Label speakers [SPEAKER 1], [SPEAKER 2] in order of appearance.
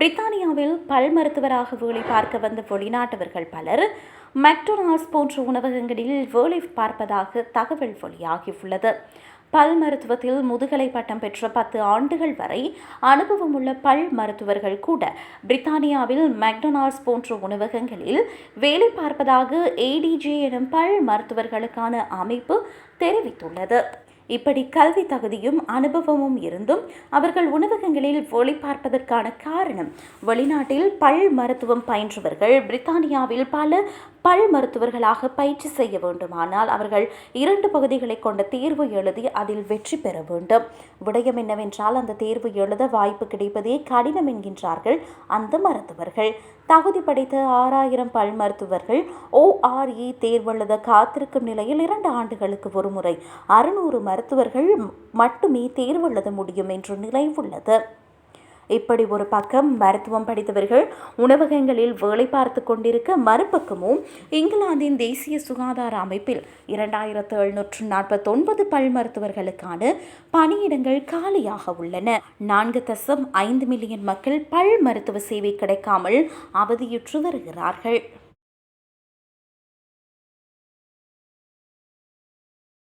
[SPEAKER 1] பிரித்தானியாவில் பல் மருத்துவராக வேலை பார்க்க வந்த வெளிநாட்டவர்கள் பலர் மெக்டொனால்ட்ஸ் போன்ற உணவகங்களில் வேலை பார்ப்பதாக தகவல் வெளியாகியுள்ளது. பல் மருத்துவத்தில் முதுகலை பட்டம் பெற்ற பத்து ஆண்டுகள் வரை அனுபவம் உள்ள பல் மருத்துவர்கள் கூட பிரித்தானியாவில் மெக்டொனால்ட்ஸ் போன்ற உணவகங்களில் வேலை பார்ப்பதாக ஏடிஜே எனும் பல் மருத்துவர்களுக்கான அமைப்பு தெரிவித்துள்ளது. இப்படி கல்வி தகுதியும் அனுபவமும் இருந்தும் அவர்கள் உணவகங்களில் ஒளி பார்ப்பதற்கான காரணம் வெளிநாட்டில் பல் மருத்துவம் பயின்றவர்கள் பிரித்தானியாவில் பல பல் மருத்துவர்களாக பயிற்சி செய்ய வேண்டுமானால் அவர்கள் இரண்டு பகுதிகளை கொண்ட தேர்வு எழுதி அதில் வெற்றி பெற வேண்டும். விடயம் என்னவென்றால் அந்த தேர்வு எழுத வாய்ப்பு கிடைப்பதே கடினம் என்கின்றார்கள் அந்த மருத்துவர்கள். தகுதி படைத்த ஆறாயிரம் பல் மருத்துவர்கள் ஓஆர்இ தேர்வெழுத காத்திருக்கும் நிலையில் இரண்டு ஆண்டுகளுக்கு ஒருமுறை அறுநூறு மருத்துவர்கள் மட்டுமே தேர்வெழுத முடியும் என்ற நிலை உள்ளது இப்படி ஒரு பக்கம் மருத்துவம் படித்தவர்கள் உணவகங்களில் வேலை பார்த்து கொண்டிருக்க மறுபக்கமும் இங்கிலாந்தின் தேசிய சுகாதார அமைப்பில் இரண்டாயிரத்து எழுநூற்று நாற்பத்தொன்பது பல் மருத்துவர்களுக்கான பணியிடங்கள் காலியாக உள்ளன. நான்கு தசம் ஐந்து மில்லியன் மக்கள் பல் மருத்துவ சேவை கிடைக்காமல் அவதியுற்று வருகிறார்கள்.